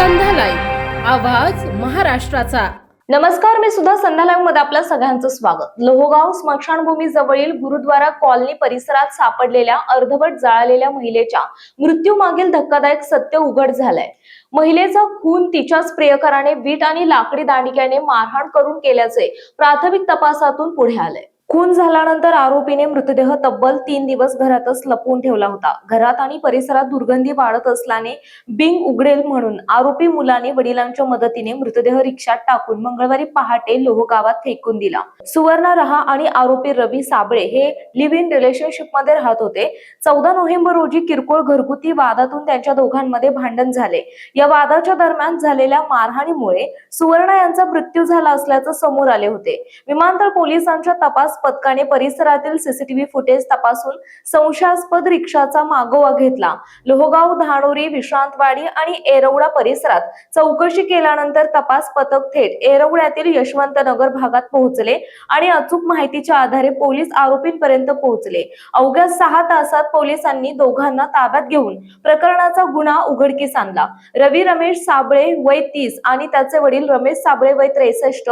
आवाज महाराष्ट्राचा. नमस्कार मी सुद्धा संध्यालाईव्हमध्ये आपल्या सगळ्यांचं स्वागत. लोहगाव स्मशानभूमी जवळील गुरुद्वारा कॉलनी परिसरात सापडलेल्या अर्धवट जाळलेल्या महिलेच्या मृत्यू मागील धक्कादायक सत्य उघड झालंय. महिलेचा खून तिच्याच प्रियकराने वीट आणि लाकडी दांडिक्याने मारहाण करून केल्याचे प्राथमिक तपासातून पुढे आलंय. खून झाल्यानंतर आरोपीने मृतदेह तब्बल तीन दिवस घरातच लपवून ठेवला होता. घरात आणि परिसरात दुर्गंधी वाढत असल्याने बिंग उघडेल म्हणून आरोपी मुलाने वडिलांच्या मदतीने मृतदेह रिक्षात टाकून मंगळवारी पहाटे लोहगावात फेकून दिला. सुवर्णा रहा आणि आरोपी रवी साबळे हे लिव्ह इन रिलेशनशिपमध्ये राहत होते. चौदा नोव्हेंबर रोजी किरकोळ घरगुती वादातून त्यांच्या दोघांमध्ये भांडण झाले. या वादाच्या दरम्यान झालेल्या मारहाणीमुळे सुवर्णा यांचा मृत्यू झाला असल्याचं समोर आले होते. विमानतळ पोलिसांच्या तपास पथकाने परिसरातील सीसीटीव्ही फुटेज तपासून संशयास्पद रिक्षाचा मागोवा घेतला. लोहगाव धानोरी विश्रांतवाडी आणि एरवडा परिसरात चौकशी केल्यानंतर तपास पथक थेट एरवड्यातील यशवंतनगर भागात पोहोचले आणि अचूक माहितीच्या आधारे पोलीस आरोपींपर्यंत पोहोचले. अवघ्या सहा तासात पोलिसांनी दोघांना ताब्यात घेऊन प्रकरणाचा गुन्हा उघडकीस आणला. रवी रमेश साबळे वय तीस आणि त्याचे वडील रमेश साबळे वय त्रेसष्ट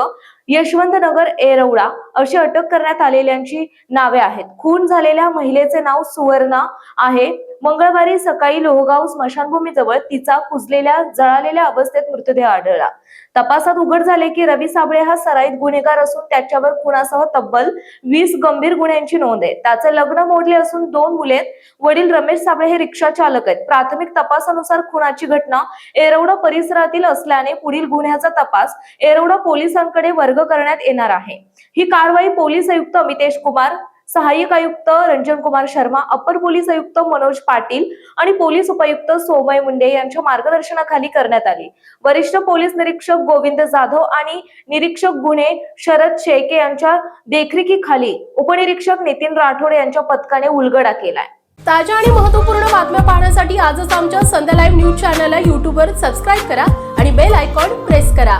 यशवंतनगर एरवडा अशी अटक करण्यात आलेल्यांची नावे आहेत. खून झालेल्या महिलेचे नाव सुवर्णा आहे. मंगळवारी सकाळी लोहगाव स्मशानभूमीजवळ तिचा कुजलेल्या जळालेल्या अवस्थेत मृतदेह आढळला. तपासात उघड झाले की रवी साबळे हा सराईत गुन्हेगार असून त्याच्यावर खुनासह तब्बल वीस गंभीर गुन्ह्यांची नोंद आहे. त्याचे लग्न मोडले असून दोन मुले वडील रमेश साबळे हे रिक्षा चालक आहेत. प्राथमिक तपासानुसार खुनाची घटना एरवडा परिसरातील असल्याने पुढील गुन्ह्याचा तपास एरवडा पोलिसांकडे वर्ग करण्यात येणार आहे. ही कारवाई पोलीस आयुक्त अमितेश कुमार सहाय्यक आयुक्त रंजन कुमार शर्मा अपर पोलीस आयुक्त मनोज पाटील आणि पोलीस उपायुक्त सोमय मुंडे यांच्या मार्गदर्शनाखाली करण्यात आली. वरिष्ठ पोलीस निरीक्षक गोविंद जाधव आणि निरीक्षक गुन्हे शरद शेळके यांच्या देखरेखीखाली उपनिरीक्षक नितीन राठोड यांच्या पथकाने उलगडा केलाय. ताज्या आणि महत्त्वपूर्ण बातम्या पाहण्यासाठी आजच आमच्या संध्या लाईव्ह न्यूज चॅनलला युट्यूबवर सबस्क्राईब करा आणि बेल आयकॉन प्रेस करा.